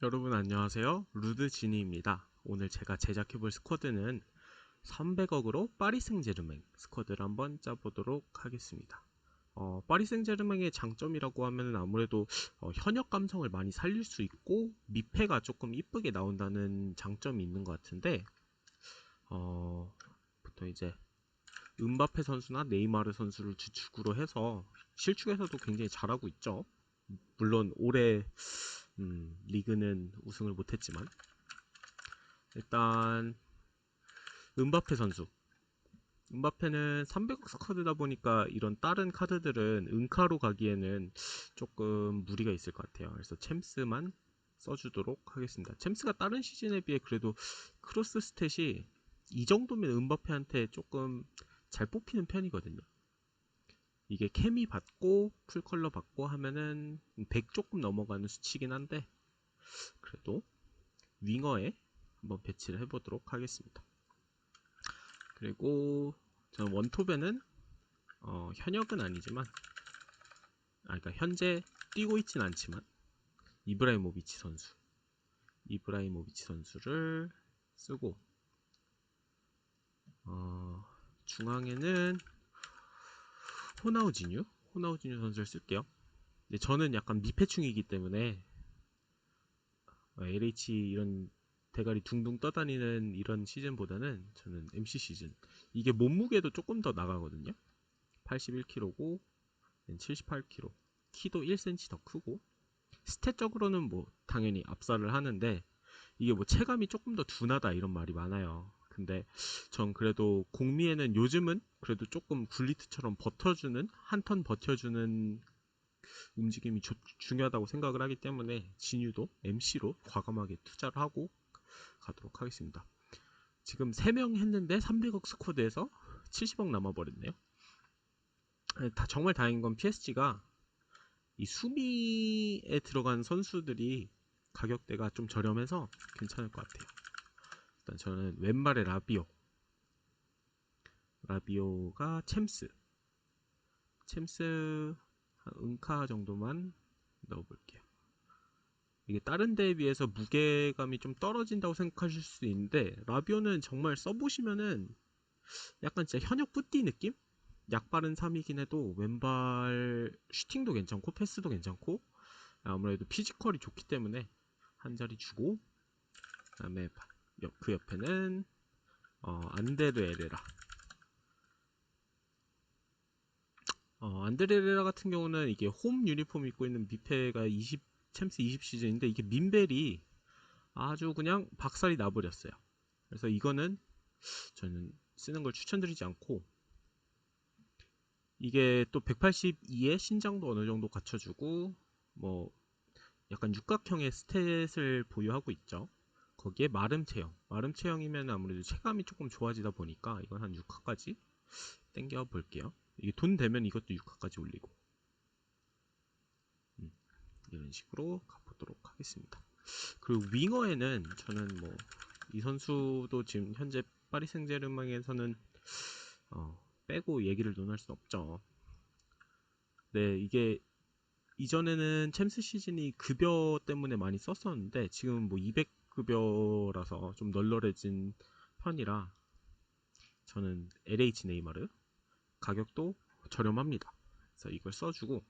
여러분 안녕하세요. 루드 지니입니다. 오늘 제가 제작해볼 스쿼드는 300억으로 파리 생제르맹 스쿼드를 한번 짜보도록 하겠습니다. 어, 파리 생제르맹의 장점이라고 하면 아무래도 어, 현역 감성을 많이 살릴 수 있고 미패가 조금 이쁘게 나온다는 장점이 있는 것 같은데 어, 보통 이제 은바페 선수나 네이마르 선수를 주축으로 해서 실축에서도 굉장히 잘하고 있죠. 물론 올해 음, 리그는 우승을 못했지만 일단 은바페 선수 은바페는 300억 스쿼드다 보니까 이런 다른 카드들은 은카로 가기에는 조금 무리가 있을 것 같아요. 그래서 챔스만 써주도록 하겠습니다. 챔스가 다른 시즌에 비해 그래도 크로스 스탯이 이 정도면 은바페한테 조금 잘 뽑히는 편이거든요. 이게 케미 받고 풀컬러 받고 하면은 100 조금 넘어가는 수치긴 한데 그래도 윙어에 한번 배치를 해보도록 하겠습니다. 그리고 저는 원톱에는 어, 현역은 아니지만 아 그러니까 현재 뛰고 있진 않지만 이브라이모비치 선수 이브라이모비치 선수를 쓰고 어, 중앙에는 호나우지뉴 호나우지뉴 선수를 쓸게요. 근데 저는 약간 미패충이기 때문에 LH 이런 대가리 둥둥 떠다니는 이런 시즌보다는 저는 MC 시즌 이게 몸무게도 조금 더 나가거든요. 81kg고 78kg 키도 1cm 더 크고 스탯적으로는 뭐 당연히 압살을 하는데 이게 뭐 체감이 조금 더 둔하다 이런 말이 많아요. 근데 전 그래도 공미에는 요즘은 그래도 조금 굴리트처럼 버텨주는 한 턴 버텨주는 움직임이 조, 중요하다고 생각을 하기 때문에 진유도 MC로 과감하게 투자를 하고 가도록 하겠습니다. 지금 3명 했는데 300억 스쿼드에서 70억 남아버렸네요. 다 정말 다행인 건 PSG가 이 수비에 들어간 선수들이 가격대가 좀 저렴해서 괜찮을 것 같아요. 일단 저는 왼발에 라비오. 라비오가 챔스. 챔스 한 은카 정도만 넣어볼게요. 이게 다른 데에 비해서 무게감이 좀 떨어진다고 생각하실 수 있는데 라비오는 정말 써보시면은 약간 진짜 현역 뿌띠 느낌? 약발은 3이긴 해도 왼발 슈팅도 괜찮고 패스도 괜찮고 아무래도 피지컬이 좋기 때문에 한 자리 주고 그 다음에 그 옆에는 어, 안데르 에레라. 어, 안데르 에레라 같은 경우는 이게 홈 유니폼 입고 있는 미페가 20 챔스 20 시즌인데 이게 민벨이 아주 그냥 박살이 나버렸어요. 그래서 이거는 저는 쓰는 걸 추천드리지 않고 이게 또 182에 신장도 어느 정도 갖춰주고 뭐 약간 육각형의 스탯을 보유하고 있죠 거기에 마름 체형. 마름 체형이면 아무래도 체감이 조금 좋아지다 보니까 이건 한 6화까지 땡겨 볼게요. 이게 돈 되면 이것도 6화까지 올리고. 음, 이런 식으로 가보도록 하겠습니다. 그리고 윙어에는 저는 뭐 이 선수도 지금 현재 파리 생제르맹에서는 어, 빼고 얘기를 논할 수 없죠. 네, 이게 이전에는 챔스 시즌이 급여 때문에 많이 썼었는데 지금 뭐 200, 급여라서 좀 널널해진 편이라 저는 LH 네이마르 가격도 저렴합니다. 그래서 이걸 써주고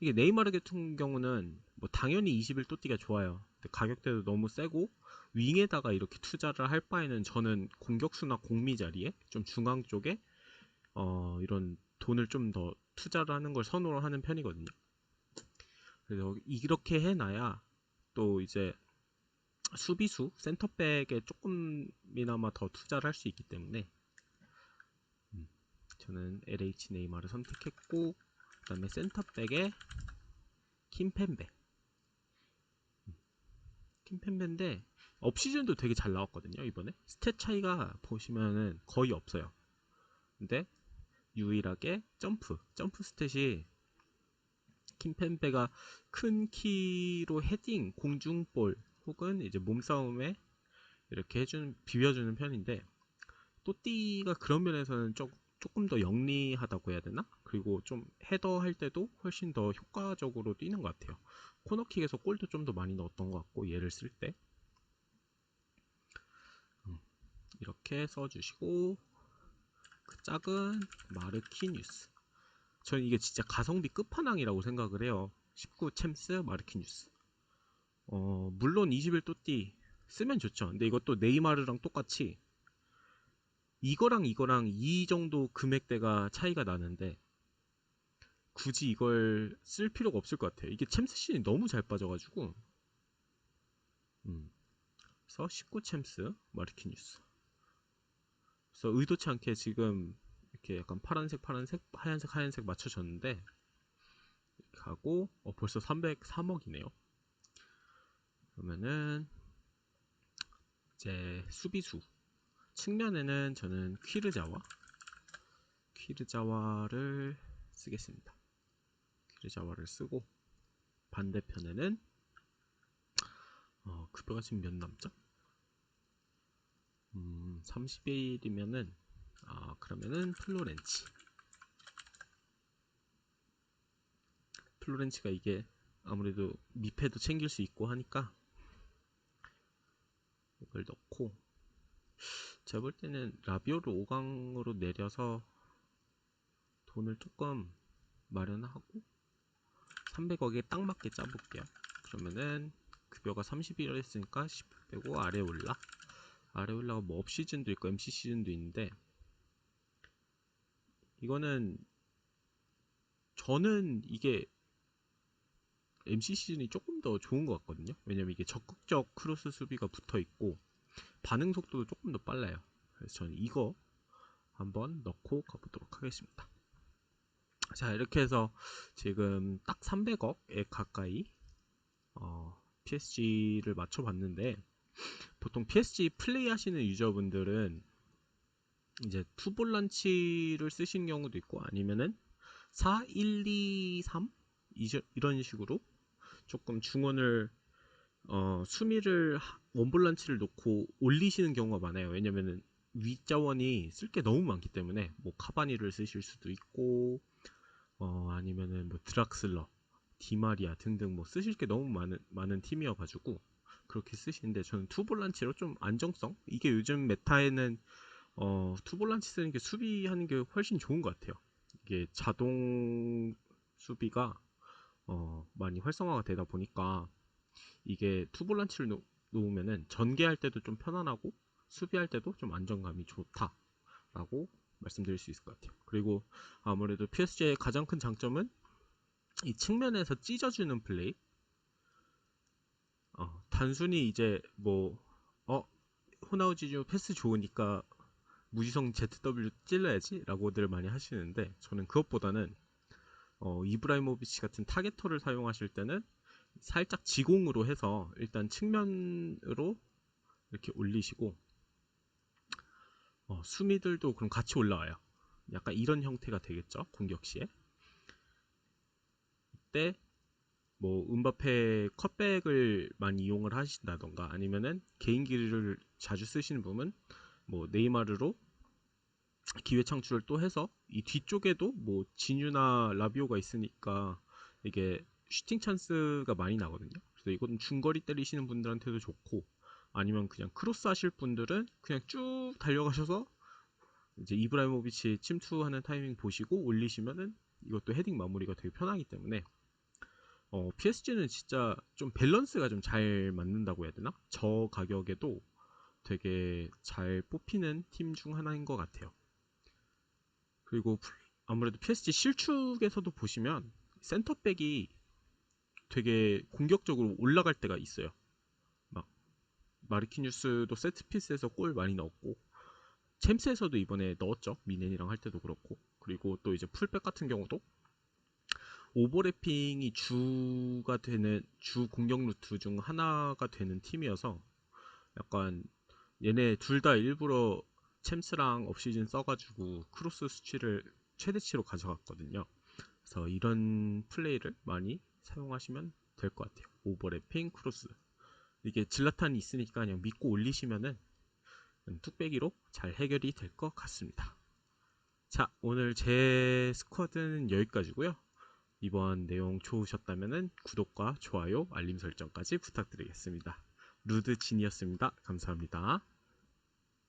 이게 네이마르 같은 경우는 뭐 당연히 21 또띠가 좋아요. 가격대도 너무 세고 윙에다가 이렇게 투자를 할 바에는 저는 공격수나 공미 자리에 좀 중앙 쪽에 어 이런 돈을 좀 더 투자를 하는 걸 선호를 하는 편이거든요. 그래서 이렇게 해놔야 또 이제 수비수, 센터백에 조금이나마 더 투자를 할 수 있기 때문에 음, 저는 LH 네이마를 선택했고 그 다음에 센터백에 킴펜베. 음, 킴펜베인데 업시즌도 되게 잘 나왔거든요 이번에. 스탯 차이가 보시면은 거의 없어요. 근데 유일하게 점프 점프 스탯이 킴펜베가 큰 키로 헤딩 공중볼 혹은 이제 몸싸움에 이렇게 해주는 비벼주는 편인데 또띠가 그런 면에서는 조, 조금 더 영리하다고 해야 되나? 그리고 좀 헤더 할 때도 훨씬 더 효과적으로 뛰는 것 같아요. 코너킥에서 골도 좀 더 많이 넣었던 것 같고 얘를 쓸때 음, 이렇게 써주시고 그 작은 마르키뉴스 저는 이게 진짜 가성비 끝판왕이라고 생각을 해요 19 챔스 마르키뉴스 어 물론 21 또띠 쓰면 좋죠 근데 이것도 네이마르랑 똑같이 이거랑 이거랑 이 정도 금액대가 차이가 나는데 굳이 이걸 쓸 필요가 없을 것 같아요. 이게 챔스 씬이 너무 잘 빠져가지고 음. 그래서 19 챔스 마르키뉴스 그래서 의도치 않게 지금 이렇게 약간 파란색 파란색 하얀색 하얀색 맞춰졌는데 이렇게 하고 어, 벌써 303억이네요. 그러면은 이제 수비수 측면에는 저는 퀴르자와 퀴르자와를 쓰겠습니다. 퀴르자와를 쓰고 반대편에는 어, 급여가 지금 몇 남죠? 음, 31이면은 아, 그러면은 플로렌치 플로렌치가 이게 아무래도 미패도 챙길 수 있고 하니까 이걸 넣고 제가 볼 때는 라비오를 5강으로 내려서 돈을 조금 마련하고 300억에 딱 맞게 짜볼게요. 그러면은 급여가 31을 했으니까 10 빼고 아래 올라 아래 올라가 뭐 업 시즌도 있고 MC 시즌도 있는데 이거는 저는 이게 MC 시즌이 조금 더 좋은 것 같거든요. 왜냐면 이게 적극적 크로스 수비가 붙어 있고 반응 속도도 조금 더 빨라요. 그래서 저는 이거 한번 넣고 가보도록 하겠습니다. 자 이렇게 해서 지금 딱 300억에 가까이 어, PSG를 맞춰봤는데 보통 PSG 플레이 하시는 유저분들은 이제 투볼란치를 쓰신 경우도 있고 아니면은 4, 1, 2, 3 이런 식으로 조금 중원을 어, 수미를 원볼란치를 놓고 올리시는 경우가 많아요. 왜냐면은 윗자원이 쓸 게 너무 많기 때문에 뭐 카바니를 쓰실 수도 있고 어, 아니면은 뭐 드락슬러, 디마리아 등등 뭐 쓰실 게 너무 많은 많은 팀이어 가지고 그렇게 쓰시는데 저는 투볼란치로 좀 안정성 이게 요즘 메타에는 어, 투볼란치 쓰는 게 수비하는 게 훨씬 좋은 것 같아요. 이게 자동 수비가 어, 많이 활성화가 되다 보니까 이게 투볼란치를 놓, 놓으면은 전개할 때도 좀 편안하고 수비할 때도 좀 안정감이 좋다라고 말씀드릴 수 있을 것 같아요. 그리고 아무래도 PSG의 가장 큰 장점은 이 측면에서 찢어주는 플레이. 어, 단순히 이제 뭐 어, 호나우지주 패스 좋으니까 무지성 ZW 찔러야지 라고들 많이 하시는데 저는 그것보다는 어, 이브라이모비치 같은 타겟터를 사용하실 때는 살짝 지공으로 해서 일단 측면으로 이렇게 올리시고 어, 수미들도 그럼 같이 올라와요. 약간 이런 형태가 되겠죠. 공격 시에. 이때 뭐 음바페 컷백을 많이 이용을 하신다던가 아니면은 개인기를 자주 쓰시는 분은 뭐 네이마르로 기회 창출을 또 해서 이 뒤쪽에도 뭐 진유나 라비오가 있으니까 이게 슈팅 찬스가 많이 나거든요. 그래서 이건 중거리 때리시는 분들한테도 좋고 아니면 그냥 크로스 하실 분들은 그냥 쭉 달려가셔서 이제 이브라이모비치 침투하는 타이밍 보시고 올리시면은 이것도 헤딩 마무리가 되게 편하기 때문에 어, PSG는 진짜 좀 밸런스가 좀 잘 맞는다고 해야 되나? 저 가격에도 되게 잘 뽑히는 팀 중 하나인 것 같아요. 그리고 아무래도 PSG 실축에서도 보시면 센터백이 되게 공격적으로 올라갈 때가 있어요. 막 마르키뉴스도 세트피스에서 골 많이 넣었고 챔스에서도 이번에 넣었죠. 미넨이랑 할 때도 그렇고 그리고 또 이제 풀백 같은 경우도 오버래핑이 주가 되는 주 공격 루트 중 하나가 되는 팀이어서 약간 얘네 둘 다 일부러 챔스랑 업시즌 써가지고 크로스 수치를 최대치로 가져갔거든요. 그래서 이런 플레이를 많이 사용하시면 될 것 같아요. 오버래핑 크로스 이게 질라탄이 있으니까 그냥 믿고 올리시면은 뚝배기로 잘 해결이 될 것 같습니다. 자 오늘 제 스쿼드는 여기까지고요. 이번 내용 좋으셨다면 구독과 좋아요, 알림 설정까지 부탁드리겠습니다. 루드 진이었습니다. 감사합니다.